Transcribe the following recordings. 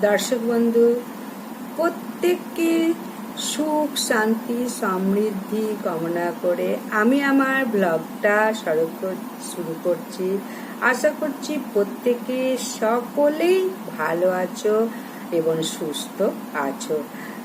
দর্শক বন্ধু, প্রত্যেককে সুখ, শান্তি, সমৃদ্ধি কামনা করে আমি আমার ব্লগটা কর- শুরু করছি। আশা করছি প্রত্যেকে সকলেই ভালো আছো এবং সুস্থ আছো।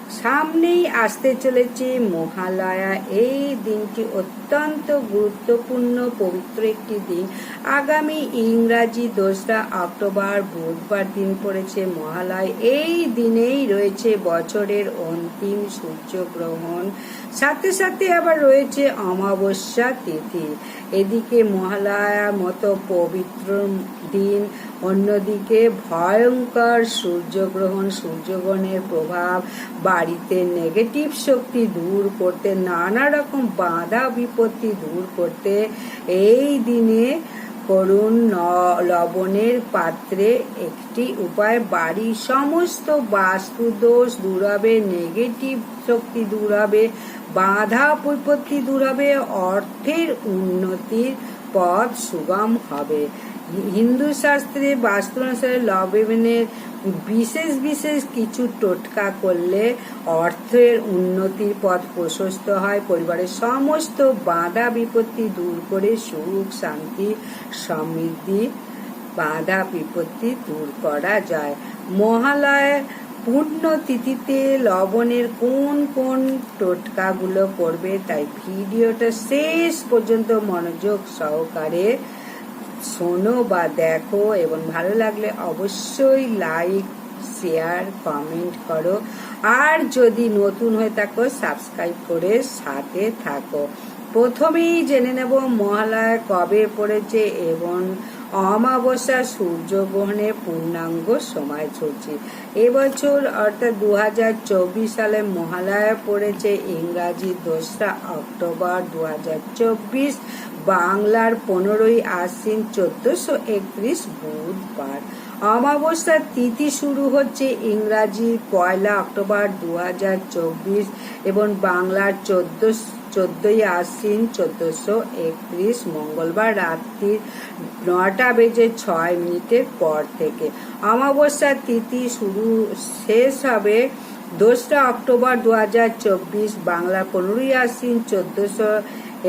সামনেই আসতে চলেছে মহালয়া। এই দিনটি অত্যন্ত গুরুত্বপূর্ণ, পবিত্র একটি দিন। আগামী ইংরাজি দোসরা অক্টোবর বুধবার দিন পড়েছে মহালয়। এই দিনেই রয়েছে বছরের অন্তিম সূর্যগ্রহণ। সাথে সাথে আবার রয়েছে অমাবস্যা তিথি। এদিকে মহালয়ার মতো পবিত্র দিন, অন্যদিকে ভয়ঙ্কর সূর্যগ্রহণ সূর্যগ্রহণের প্রভাব, বাড়িতে নেগেটিভ শক্তি দূর করতে নানা রকম বাধা বিপত্তি দূর করতে, এই দিনে করুন লবণের পাত্রে একটি উপায়, বাড়ির সমস্ত বাস্তু দোষ দূর হবে নেগেটিভ শক্তি দূর হবে বাধা বিপত্তি দূর হবে অর্থের উন্নতির পথ সুগম হবে। হিন্দু শাস্ত্রে বাস্তু অনুসারে লবণের বিশেষ বিশেষ কিছু টোটকা করলে অর্থের উন্নতির পথ প্রশস্ত হয়। পরিবারের সমস্ত বাধা বিপত্তি দূর করে সুখ, শান্তি, সমৃদ্ধি বাধা বিপত্তি দূর করা যায়। মহালয় তিথিতে লবণের কোন কোন টোটকাগুলো করবে তাই ভিডিওটা শেষ পর্যন্ত মনোযোগ সহকারে শোনো বা দেখো এবং ভালো লাগলে অবশ্যই লাইক, শেয়ার, কমেন্ট করো। আর যদি নতুন হয়ে থাকো, সাবস্ক্রাইব করে সাথে থাকো। প্রথমেই জেনে নেব মহালয়া কবে পড়েছে এবং অমাবস্যা সূর্যগ্রহণের পূর্ণাঙ্গ সময় চলছে। এবছর অর্থাৎ দু হাজার চব্বিশ সালে মহালয়া পড়েছে ইংরাজি দোসরা অক্টোবর দু হাজার চব্বিশ, বাংলার পনেরোই আশ্বিন চোদ্দশো একত্রিশ বুধবার। অমাবস্যার তিথি শুরু হচ্ছে ইংরাজি পয়লা অক্টোবর দু হাজার চব্বিশ এবং বাংলার চোদ্দ চোদ্দই আশ্বিন চোদ্দশো একত্রিশ মঙ্গলবার রাত্রি নটা বেজে ছয় মিনিটের পর থেকে। অমাবস্যার তিথি শুরু, শেষ হবে দোসরা অক্টোবর দু হাজার চব্বিশ বাংলা পনেরোই আশ্বিন চোদ্দশো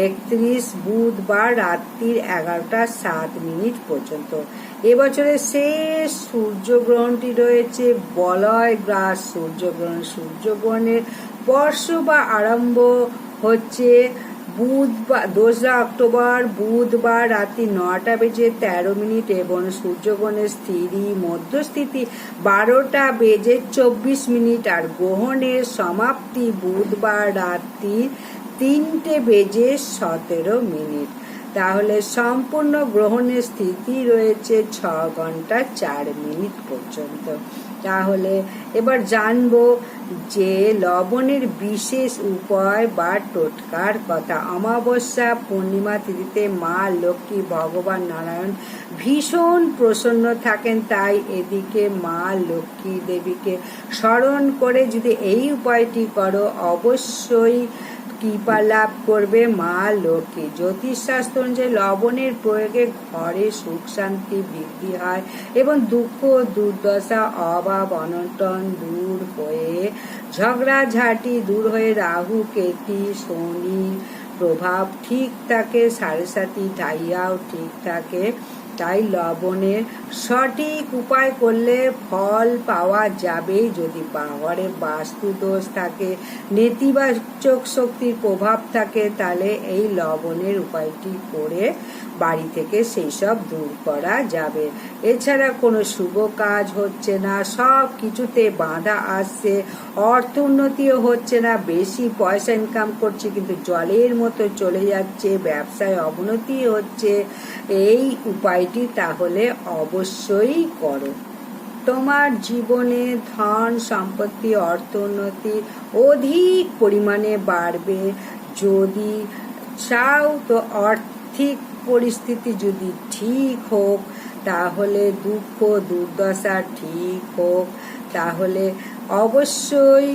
একত্রিশ বুধবার রাত্রির এগারোটা সাত মিনিট পর্যন্ত। এবছরের শেষ সূর্যগ্রহণটি রয়েছে বলয় গ্রাস সূর্যগ্রহণ। সূর্যগ্রহণের বর্ষ বা আরম্ভ হচ্ছে বুধবার, দোসরা অক্টোবর, বুধবার রাত্রি নটা বেজে তেরো মিনিট এবং সূর্যগণের স্থিতি, মধ্যস্থিতি বারোটা বেজে চব্বিশ মিনিট আর গ্রহণের সমাপ্তি বুধবার রাত্রি তিনটে বেজে সতেরো মিনিট। তাহলে সম্পূর্ণ গ্রহণের স্থিতি রয়েছে ছ ঘণ্টা চার মিনিট পর্যন্ত। তাহলে এবার জানব যে লবণের বিশেষ উপায় বা টোটকার কথা। অমাবস্যা পূর্ণিমা তিথিতে মা লক্ষ্মী ভগবান নারায়ণ ভীষণ প্রসন্ন থাকেন, তাই এদিকে মা লক্ষ্মী দেবীকে স্মরণ করে যদি এই উপায়টি করো, অবশ্যই কৃপা লাভ করবে মা লক্ষ্মী। জ্যোতিষশাস্ত্র অনুযায়ী লবণের প্রয়োগে ঘরে সুখ শান্তি বৃদ্ধি হয় এবং দুঃখ দুর্দশা, অভাব, অনটন দূর হয়ে ঝগড়াঝাটি দূর হয়ে রাহু, কেতি, শনি প্রভাব ঠিক থাকে, সাড়ে ঢাইয়াও ঠিক থাকে। তাই লবণের সঠিক উপায় করলে ফল পাওয়া যাবে যদি পাহাড়ে বাস্তু দোষ থাকে, নেতিবাচক শক্তির প্রভাব থাকে, তাহলে এই লবণের উপায়টি করে বাড়ি থেকে সেই সব দূর করা যাবে। এছাড়া কোনো শুভ কাজ হচ্ছে না, সব কিছুতে বাধা আসছে। অর্থ উন্নতিও হচ্ছে না, বেশি পয়সা ইনকাম করছে, কিন্তু জলের মতো চলে যাচ্ছে, ব্যবসায় অবনতি হচ্ছে। এই উপায়টি তাহলে অবশ্যই করো। তোমার জীবনে ধন, সম্পত্তি, অর্থ উন্নতি অধিক পরিমাণে বাড়বে। যদি চাও তো আর্থিক পরিস্থিতি যদি ঠিক হোক, তাহলে দুঃখ, দুর্দশা ঠিক হোক। তাহলে অবশ্যই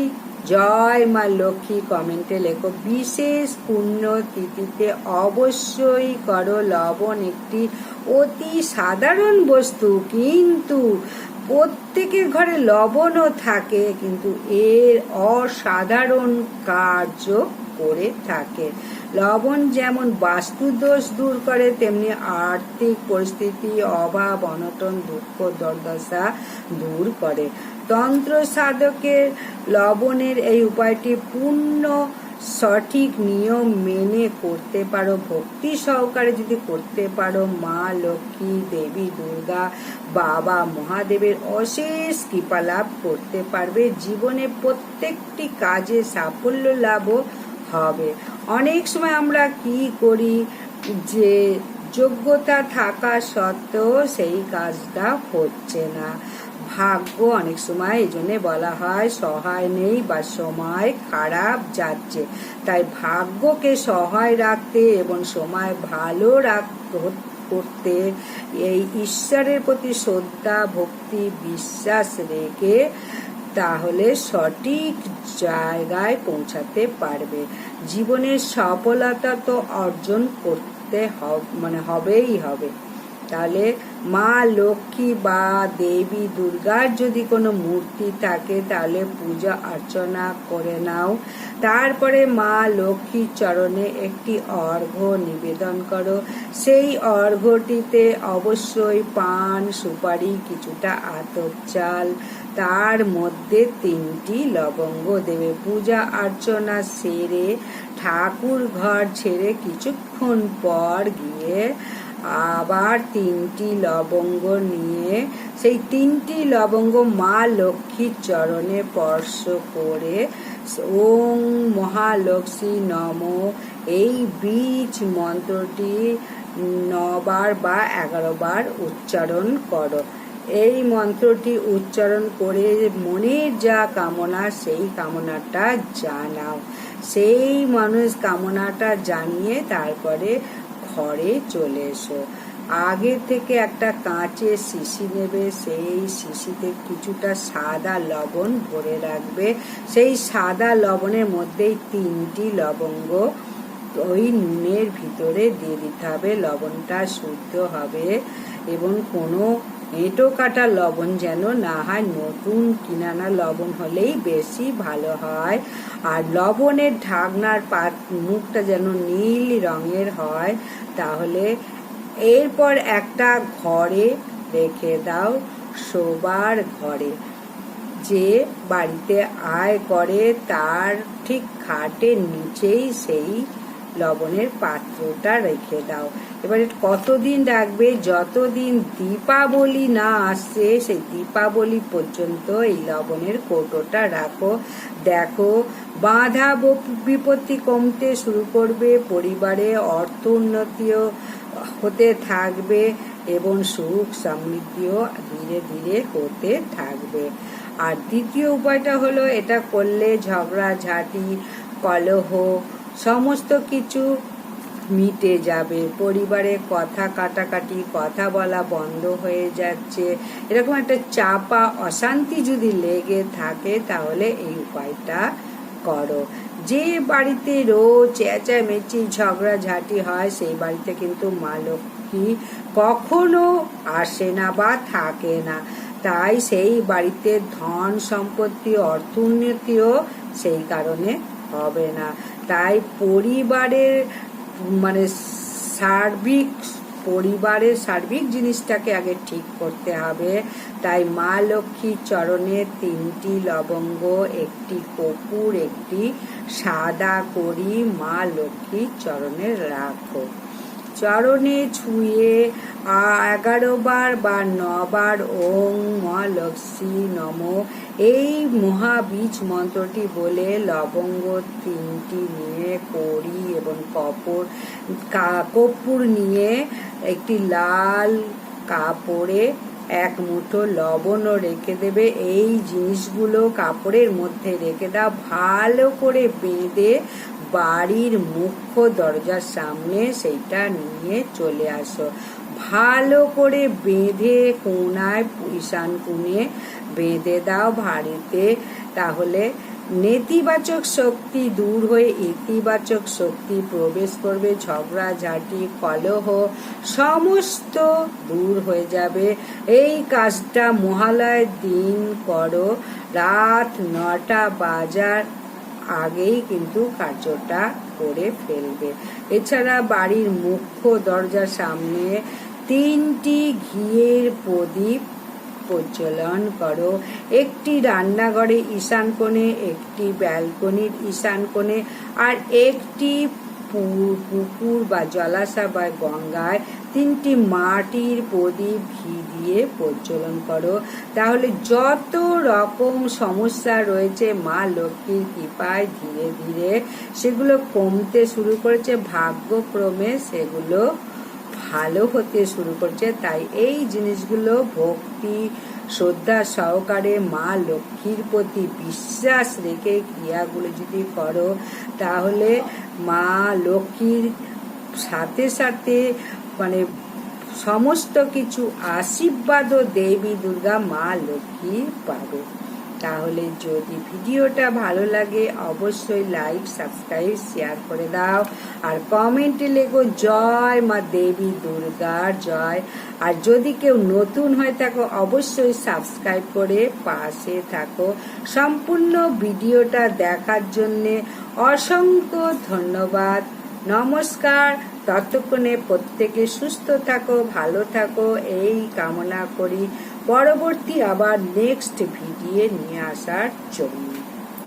জয় মা লক্ষ্মী কমেন্টে লেখো। বিশেষ পুণ্য তিথিতে অবশ্যই করো লবণ একটি অতি সাধারণ বস্তু, কিন্তু প্রত্যেকের ঘরে লবণও থাকে, কিন্তু এর অসাধারণ কার্য করে থাকে। লবণ যেমন বাস্তুদোষ দূর করে, তেমনি আর্থিক পরিস্থিতি, অভাব, অনটন, দুঃখ, দুর্দশা দূর করে। তন্ত্র সাধকের লবণের এই উপায়টি পূর্ণ, সঠিক নিয়ম মেনে করতে পারো। ভক্তি সহকারে যদি করতে পারো, মা, লক্ষ্মী, দেবী, দুর্গা, বাবা, মহাদেবের অশেষ কৃপা লাভ করতে পারবে। জীবনে প্রত্যেকটি কাজে সাফল্য লাভও হবে। অনেক সময় আমরা কি করি যে যোগ্যতা থাকা সত্ত্বেও সেই কাজটা হচ্ছে না। ভাগ্য অনেক সময় এই জন্যে বলা হয় সহায় নেই বা সময় খারাপ যাচ্ছে। তাই ভাগ্যকে সহায় রাখতে এবং সময় ভালো রাখ করতে এই ঈশ্বরের প্রতি শ্রদ্ধা, ভক্তি, বিশ্বাস রেখে তাহলে সঠিক জায়গায় পৌঁছাতে পারবে। জীবনের সফলতা তো অর্জন করতে মানে হবেই হবে। তাহলে মা লক্ষ্মী বা দেবী দুর্গার যদি কোনো মূর্তি থাকে, তাহলে পূজা অর্চনা করে নাও। তারপরে মা লক্ষ্মীর চরণে একটি অর্ঘ্য নিবেদন করো। সেই অর্ঘ্যটিতে অবশ্যই পান, সুপারি, কিছুটা আতর চাল তার মধ্যে তিনটি লবঙ্গ দেবে। পূজা অর্চনা সেরে ঠাকুর ঘর ছেড়ে কিছুক্ষণ পর গিয়ে আবার তিনটি লবঙ্গ নিয়ে, সেই তিনটি লবঙ্গ মা লক্ষ্মীর চরণে স্পর্শ করে, ওং মহালক্ষ্মী নম। এই বীজ মন্ত্রটি নবার বা এগারো বার উচ্চারণ করো। এই মন্ত্রটি উচ্চারণ করে মনের যা কামনা, সেই কামনাটা জানাও। সেই মানুষ কামনাটা জানিয়ে তারপরে ঘরে চলে এসো। আগে থেকে একটা কাঁচের শিশি নেবে, সেই শিশিতে কিছুটা সাদা লবণ ভরে রাখবে। সেই সাদা লবণের মধ্যেই তিনটি লবঙ্গ ওই নুনের ভিতরে দিয়ে দিতে হবে। লবণটা শুদ্ধ হবে এবং কোনো এঁটো কাটা লবণ যেন না হয়, নতুন কিনানা লবণ হলেই বেশি ভালো হয়। আর লবণের ঢাকনার পাত মুখটা যেন নীল রঙের হয়, তাহলে এরপর একটা ঘরে রেখে দাও শোবার ঘরে। যে বাড়িতে আয় করে, তার ঠিক খাটের নিচেই সেই লবণের পাত্রটা রেখে দাও। এবারে কতদিন রাখবে? যতদিন দীপাবলি না আসছে, সেই দীপাবলি পর্যন্ত এই লবণের কৌটোটা রাখো। দেখো, বাধা বিপত্তি কমতে শুরু করবে, পরিবারে অর্থ উন্নতিও হতে থাকবে এবং সুখ সমৃদ্ধিও ধীরে ধীরে হতে থাকবে। আর দ্বিতীয় উপায়টা হলো, এটা করলে ঝগড়া ঝাঁটি কলহ সমস্ত কিছু মিটে যাবে। পরিবারে কথা কাটাকাটি, কথা বলা বন্ধ হয়ে যাচ্ছে। এরকম একটা চাপা অশান্তি যদি লেগে থাকে, তাহলে এই উপায়টা করো। যে বাড়িতে রোজ চেঁচামেচি, ঝগড়াঝাটি হয়, সেই বাড়িতে কিন্তু মা লক্ষ্মী কখনো আসে না বা থাকে না। তাই সেই বাড়িতে ধন, সম্পত্তি অর্থোন্নতিও সেই কারণে হবে না। তাই পরিবারের মানে সার্বিক, পরিবারের সার্বিক জিনিসটাকে আগে ঠিক করতে হবে। তাই মা লক্ষ্মীর চরণে তিনটি লবঙ্গ, একটি কপুর, একটি সাদা করি মা লক্ষ্মীর চরণে রাখো। চরণে ছুঁয়ে এগারো বার বা নবার ওং মহালক্ষ্মী নম এই মহাবীজ মন্ত্রটি বলে লবঙ্গ তিনটি নিয়ে, কড়ি এবং কপর কপুর নিয়ে একটি লাল কাপড়ে এক মুঠো লবণও রেখে দেবে। এই জিনিসগুলো কাপড়ের মধ্যে রেখে দাও। ভালো করে বেঁধে বাড়ির মুখ্য দরজার সামনে সেইটা নিয়ে চলে আসো। ভালো করে বেঁধে কোনায় ঈশান কোণে বেঁধে দাও ভারিতে, তাহলে নেতিবাচক শক্তি দূর হয়ে ইতিবাচক শক্তি প্রবেশ করবে ঝগড়াঝাটি কলহ সমস্ত দূর হয়ে যাবে। এই কাজটা মহালয়ের দিন করো, রাত নটা বাজার আগেই কিন্তু কার্যটা করে ফেলবে। এছাড়া বাড়ির মুখ্য দরজার সামনে তিনটি ঘিয়ের প্রদীপ প্রজ্বলন করো। একটি রান্নাঘরে ঈশান কোণে, একটি ব্যালকনির ঈশান কোণে আর একটি পুকুর বা জলাশয় বা গঙ্গায় তিনটি মাটির প্রদীপ ঘি দিয়ে প্রজ্বলন করো। তাহলে যত রকম সমস্যা রয়েছে, মা লক্ষ্মীর কৃপায় ধীরে ধীরে সেগুলো কমতে শুরু করেছে। ভাগ্যক্রমে সেগুলো ভালো হতে শুরু করছে, তাই এই জিনিসগুলো ভক্তি, শ্রদ্ধা সহকারে মা লক্ষ্মীর প্রতি বিশ্বাস রেখে ক্রিয়াগুলো যদি করো, তাহলে মা লক্ষ্মীর সাথে সাথে মানে সমস্ত কিছু আশীর্বাদও দেবী দুর্গা মা লক্ষ্মী পাবে। তাহলে যদি ভিডিওটা ভালো লাগে, অবশ্যই লাইক সাবস্ক্রাইব শেয়ার করে দাও। আর কমেন্টে লেখো, জয় মা দেবী দুর্গার জয়। আর যদি কেউ নতুন হয় থাকো, অবশ্যই সাবস্ক্রাইব করে পাশে থাকো। সম্পূর্ণ ভিডিওটা দেখার জন্যে অসংখ্য ধন্যবাদ। নমস্কার। ততক্ষণে প্রত্যেকে সুস্থ থাকো, ভালো থাকো। এই কামনা করি। পরবর্তী আবার নেক্সট ভিডিও নিয়ে আসার জন্য।